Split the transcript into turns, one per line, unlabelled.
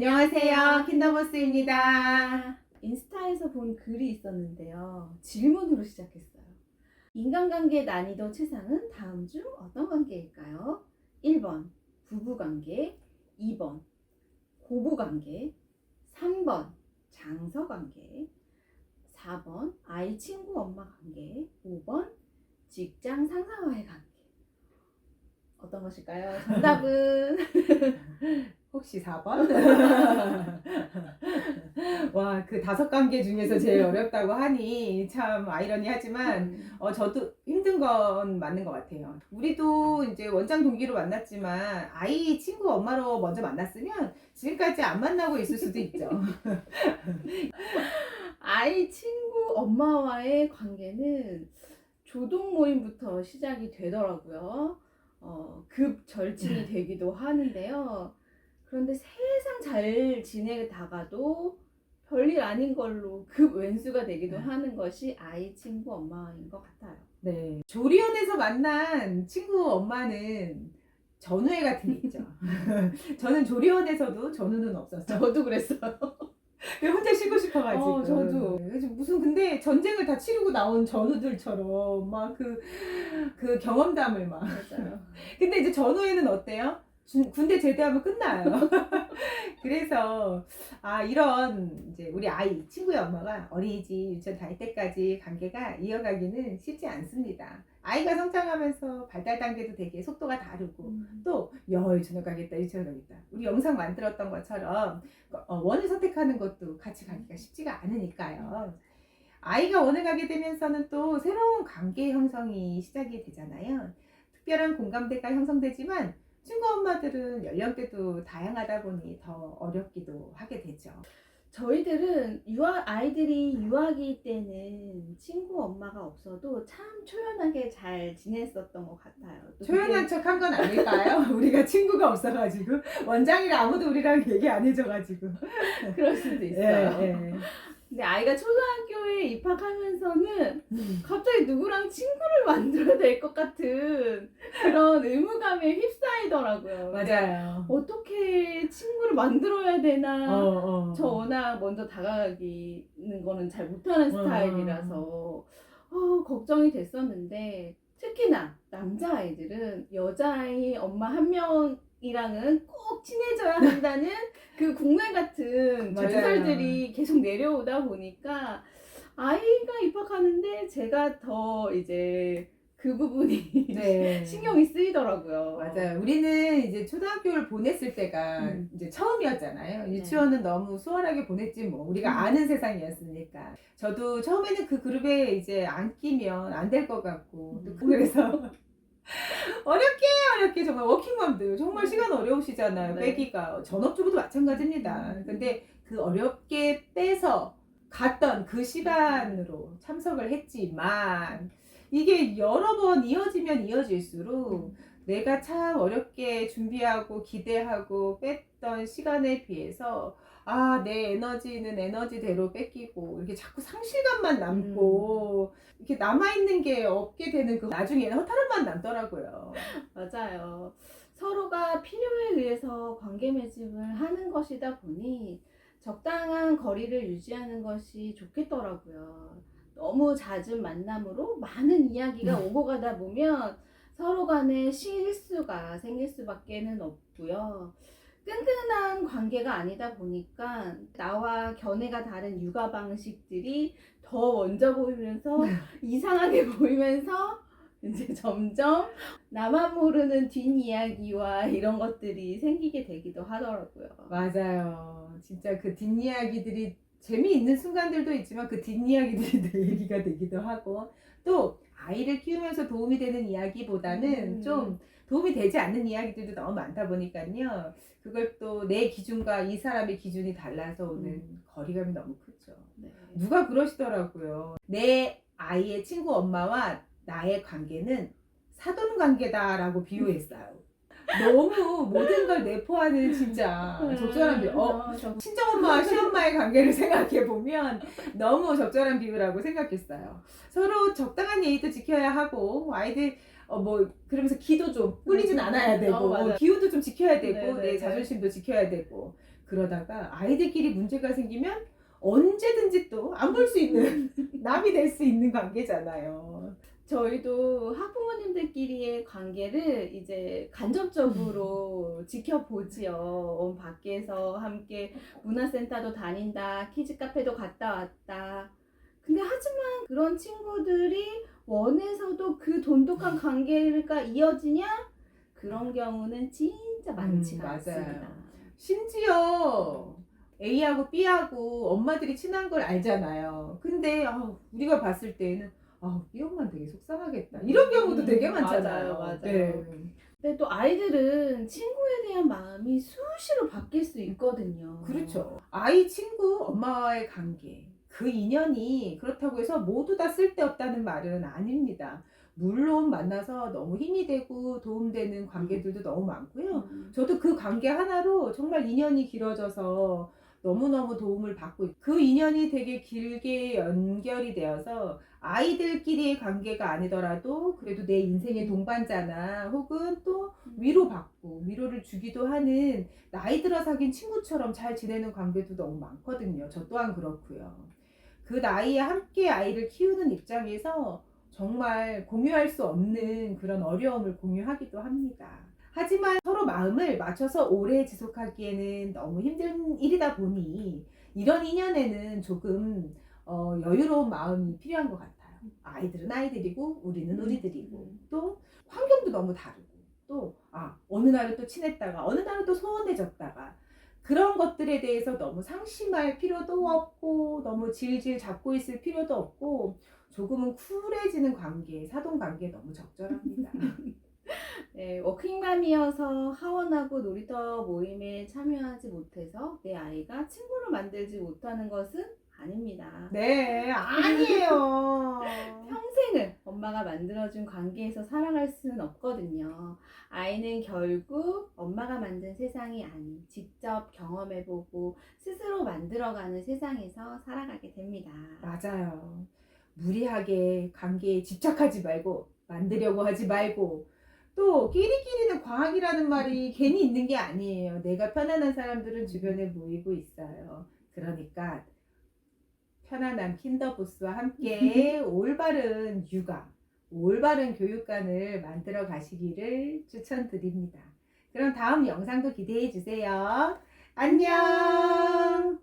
안녕하세요. 킨더버스입니다. 인스타에서 본 글이 있었는데요. 질문으로 시작했어요. 인간관계 난이도 최상은 다음 중 어떤 관계일까요? 1번 부부관계, 2번 고부관계, 3번 장서관계, 4번 아이 친구 엄마 관계, 5번 직장 상사와의 관계. 어떤 것일까요? 정답은
혹시 4번? 와, 그 다섯 관계 중에서 제일 어렵다고 하니 참 아이러니하지만 어, 저도 힘든 건 맞는 것 같아요. 우리도 이제 원장 동기로 만났지만 아이 친구 엄마로 먼저 만났으면 지금까지 안 만나고 있을 수도 있죠.
아이 친구 엄마와의 관계는 조동 모임부터 시작이 되더라고요. 어, 급 절친이 되기도 하는데요. 그런데 세상 잘 지내다가도 별일 아닌 걸로 급 왼수가 되기도 하는 것이 아이 친구 엄마인 것 같아요.
네. 조리원에서 만난 친구 엄마는 전우애 같은 게 있죠. 저는 조리원에서도 전우는 없었어요.
저도 그랬어요.
왜 혼자 쉬고 싶어가지고.
어, 저도.
무슨 근데 전쟁을 다 치르고 나온 전우들처럼 막 그그 경험담을 막.
맞아요.
근데 이제 전후에는 어때요? 준- 군대 제대하면 끝나요. 그래서 아 이런 이제 우리 아이 친구의 엄마가 어린이집 유치원 다닐 때까지 관계가 이어가기는 쉽지 않습니다. 아이가 성장하면서 발달 단계도 되게 속도가 다르고 또 야, 유치원 가겠다, 유치원 가겠다. 우리 영상 만들었던 것처럼 어, 원을 선택하는 것도 같이 가기가 쉽지가 않으니까요. 아이가 원을 가게 되면서는 또 새로운 관계 형성이 시작이 되잖아요. 특별한 공감대가 형성되지만 친구 엄마들은 연령대도 다양하다 보니 더 어렵기도 하게 되죠.
저희들은 유아 아이들이 유아기 때는 친구 엄마가 없어도 참 초연하게 잘 지냈었던 것 같아요. 또
초연한 척 한 건 아닐까요? 우리가 친구가 없어가지고 원장이랑 아무도 우리랑 얘기 안 해줘가지고.
그럴 수도 있어요.
예, 예.
근데 아이가 초등학교에 입학하면서는 갑자기 누구랑 친구를 만들어야 될 것 같은 그런 의무감에 휩싸이더라고요.
맞아요.
어떻게 친구를 만들어야 되나.
어, 어.
저 워낙 먼저 다가가기는 거는 잘 못하는
어.
스타일이라서 어, 걱정이 됐었는데 특히나 남자아이들은 여자아이 엄마 한 명이랑은 꼭 친해져야 한다는 그 국내 같은
맞아요.
전설들이 계속 내려오다 보니까 아이가 입학하는데 제가 더 이제 그 부분이
네.
신경이 쓰이더라고요.
맞아요. 우리는 이제 초등학교를 보냈을 때가
음.
이제 처음이었잖아요. 유치원은 너무 수월하게 보냈지 뭐 우리가
음.
아는 세상이었으니까. 저도 처음에는 그 그룹에 이제 안 끼면 안 될 것 같고 또
음.
그래서 어렵게 어렵게 정말 워킹맘들 정말
음.
시간 어려우시잖아요.
네.
빼기가 전업주부도 마찬가지입니다.
음.
근데 그 어렵게 빼서 갔던 그 시간으로 참석을 했지만 이게 여러 번 이어지면 이어질수록 내가 참 어렵게 준비하고 기대하고 뺐던 시간에 비해서 아, 내 에너지는 에너지대로 뺏기고 이렇게 자꾸 상실감만 남고 이렇게 남아있는 게 없게 되는 그 나중에는 허탈함만 남더라고요.
맞아요. 서로가 필요에 의해서 관계 맺음을 하는 것이다 보니 적당한 거리를 유지하는 것이 좋겠더라고요. 너무 잦은 만남으로 많은 이야기가 오고 가다 보면 서로 간에 실수가 생길 수밖에는 없고요. 끈끈한 관계가 아니다 보니까 나와 견해가 다른 육아 방식들이 더 먼저 보이면서 이상하게 보이면서 이제 점점 나만 모르는 뒷이야기와 이런 것들이 생기게 되기도 하더라고요.
맞아요. 진짜 그 뒷이야기들이 재미있는 순간들도 있지만 그 뒷이야기들이 내 얘기가 되기도 하고 또 아이를 키우면서 도움이 되는 이야기보다는
음.
좀 도움이 되지 않는 이야기들도 너무 많다 보니까요. 그걸 또 내 기준과 이 사람의 기준이 달라서 오는
음.
거리감이 너무 크죠.
네.
누가 그러시더라고요. 내 아이의 친구 엄마와 나의 관계는 사돈 관계다라고 비유했어요. 너무 모든 걸 내포하는 진짜 적절한 비유. 어,
어, 적-
친정엄마와 시엄마의 관계를 생각해 보면 너무 적절한 비유라고 생각했어요. 서로 적당한 예의도 지켜야 하고 아이들 어 뭐 그러면서 기도 좀 꿀리진 않아야 되고
어.
기후도 좀 지켜야 되고
네, 네,
내
네.
자존심도 지켜야 되고 그러다가 아이들끼리 문제가 생기면 언제든지 또 안 볼 수 있는 남이 될 수 있는 관계잖아요.
저희도 학부모님들끼리의 관계를 이제 간접적으로 지켜보지요. 어, 밖에서 함께 문화센터도 다닌다, 키즈 카페도 갔다 왔다. 근데 하지만 그런 친구들이 원에서도 그 돈독한 관계가 이어지냐? 그런 경우는 진짜 많지가
음, 맞아요.
않습니다.
심지어 A하고 B하고 엄마들이 친한 걸 알잖아요. 근데 아, 우리가 봤을 때는 아, B 엄마 되게 속상하겠다. 이런 경우도
음,
되게 많잖아요.
맞아요, 맞아요.
네.
근데 또 아이들은 친구에 대한 마음이 수시로 바뀔 수 있거든요.
그렇죠. 아이, 친구, 엄마와의 관계. 그 인연이 그렇다고 해서 모두 다 쓸데없다는 말은 아닙니다. 물론 만나서 너무 힘이 되고 도움되는 관계들도 너무 많고요.
음.
저도 그 관계 하나로 정말 인연이 길어져서 너무너무 도움을 받고 있- 그 인연이 되게 길게 연결이 되어서 아이들끼리의 관계가 아니더라도 그래도 내 인생의 동반자나 혹은 또 위로받고 위로를 주기도 하는 나이 들어 사귄 친구처럼 잘 지내는 관계도 너무 많거든요. 저 또한 그렇고요. 그 나이에 함께 아이를 키우는 입장에서 정말 공유할 수 없는 그런 어려움을 공유하기도 합니다. 하지만 서로 마음을 맞춰서 오래 지속하기에는 너무 힘든 일이다 보니 이런 인연에는 조금 어, 여유로운 마음이 필요한 것 같아요. 아이들은 아이들이고 우리는 우리들이고. 또 환경도 너무 다르고. 또 아, 어느 날은 또 친했다가 어느 날은 또 소원해졌다가. 그런 것들에 대해서 너무 상심할 필요도 없고 너무 질질 잡고 있을 필요도 없고 조금은 쿨해지는 관계, 사돈 관계 너무 적절합니다.
네, 워킹맘이어서 하원하고 놀이터 모임에 참여하지 못해서 내 아이가 친구를 만들지 못하는 것은 아닙니다.
네, 아니에요.
평생을 엄마가 만들어준 관계에서 살아갈 수는 없거든요. 아이는 결국 엄마가 만든 세상이 아닌 직접 경험해보고 스스로 만들어가는 세상에서 살아가게 됩니다.
맞아요. 무리하게 관계에 집착하지 말고 만들려고 하지 말고 또 끼리끼리는 과학이라는 말이 괜히 있는 게 아니에요. 내가 편안한 사람들은 주변에 모이고 있어요. 그러니까 편안한 킨더부스와 함께 올바른 육아, 올바른 교육관을 만들어 가시기를 추천드립니다. 그럼 다음 영상도 기대해 주세요. 안녕!